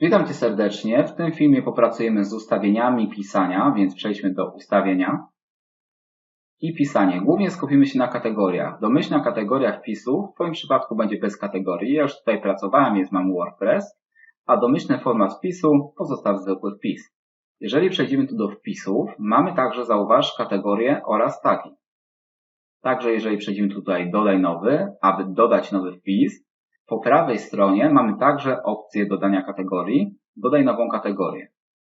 Witam Cię serdecznie. W tym filmie popracujemy z ustawieniami pisania, więc przejdźmy do ustawienia i pisanie. Głównie skupimy się na kategoriach. Domyślna kategoria wpisu w Twoim przypadku będzie bez kategorii. Ja już tutaj pracowałem, więc mam WordPress, a domyślny format wpisu pozostaw zwykły wpis. Jeżeli przejdziemy tu do wpisów, mamy także, zauważ, kategorie oraz tagi. Także jeżeli przejdziemy tutaj dodaj nowy, aby dodać nowy wpis, po prawej stronie mamy także opcję dodania kategorii, dodaj nową kategorię.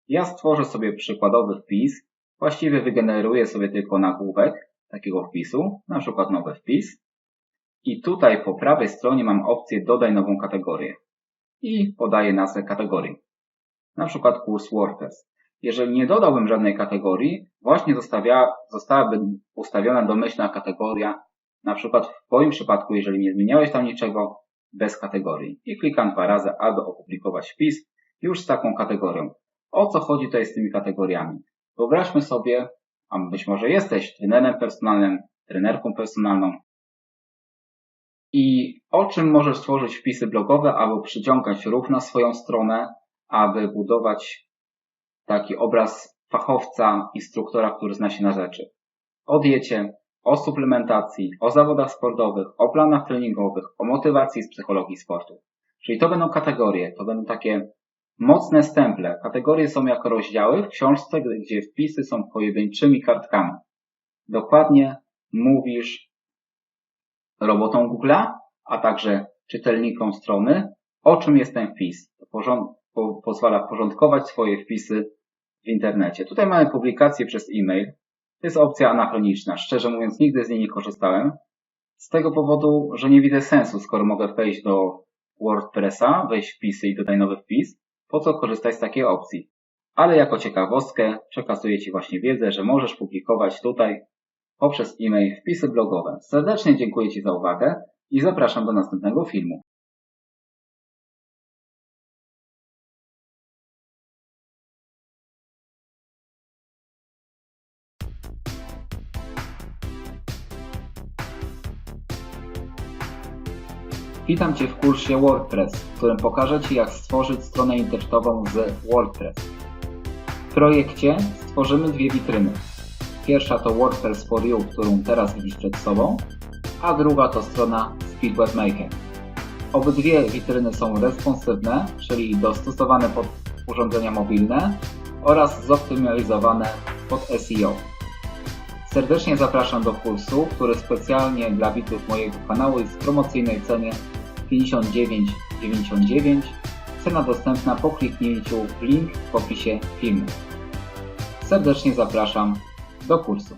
Ja stworzę sobie przykładowy wpis, właściwie wygeneruję sobie tylko nagłówek takiego wpisu, na przykład nowy wpis. I tutaj po prawej stronie mam opcję dodaj nową kategorię i podaję nazwę kategorii. Na przykład kurs WordPress. Jeżeli nie dodałbym żadnej kategorii, właśnie zostawia, zostałaby ustawiona domyślna kategoria, na przykład w Twoim przypadku, jeżeli nie zmieniałeś tam niczego, bez kategorii. I klikam dwa razy, aby opublikować wpis już z taką kategorią. O co chodzi tutaj z tymi kategoriami? Wyobraźmy sobie, a być może jesteś trenerem personalnym, trenerką personalną i o czym możesz stworzyć wpisy blogowe, aby przyciągać ruch na swoją stronę, aby budować taki obraz fachowca, instruktora, który zna się na rzeczy. O diecie, o suplementacji, o zawodach sportowych, o planach treningowych, o motywacji z psychologii sportu. Czyli to będą kategorie, to będą takie mocne stemple. Kategorie są jako rozdziały w książce, gdzie wpisy są pojedynczymi kartkami. Dokładnie mówisz robotom Google'a, a także czytelnikom strony, o czym jest ten wpis. To porząd- po- pozwala porządkować swoje wpisy w internecie. Tutaj mamy publikację przez e-mail. To jest opcja anachroniczna. Szczerze mówiąc, nigdy z niej nie korzystałem. Z tego powodu, że nie widzę sensu, skoro mogę wejść do WordPressa, wejść wpisy i dodać nowy wpis, po co korzystać z takiej opcji. Ale jako ciekawostkę przekazuję Ci właśnie wiedzę, że możesz publikować tutaj poprzez e-mail wpisy blogowe. Serdecznie dziękuję Ci za uwagę i zapraszam do następnego filmu. Witam Cię w kursie WordPress, w którym pokażę Ci jak stworzyć stronę internetową z WordPress. W projekcie stworzymy dwie witryny. Pierwsza to WordPress for You, którą teraz widzisz przed sobą, a druga to strona Speed Webmaker. Obydwie witryny są responsywne, czyli dostosowane pod urządzenia mobilne oraz zoptymalizowane pod SEO. Serdecznie zapraszam do kursu, który specjalnie dla widzów mojego kanału jest w promocyjnej cenie 59,99. Cena dostępna po kliknięciu w link w opisie filmu. Serdecznie zapraszam do kursu.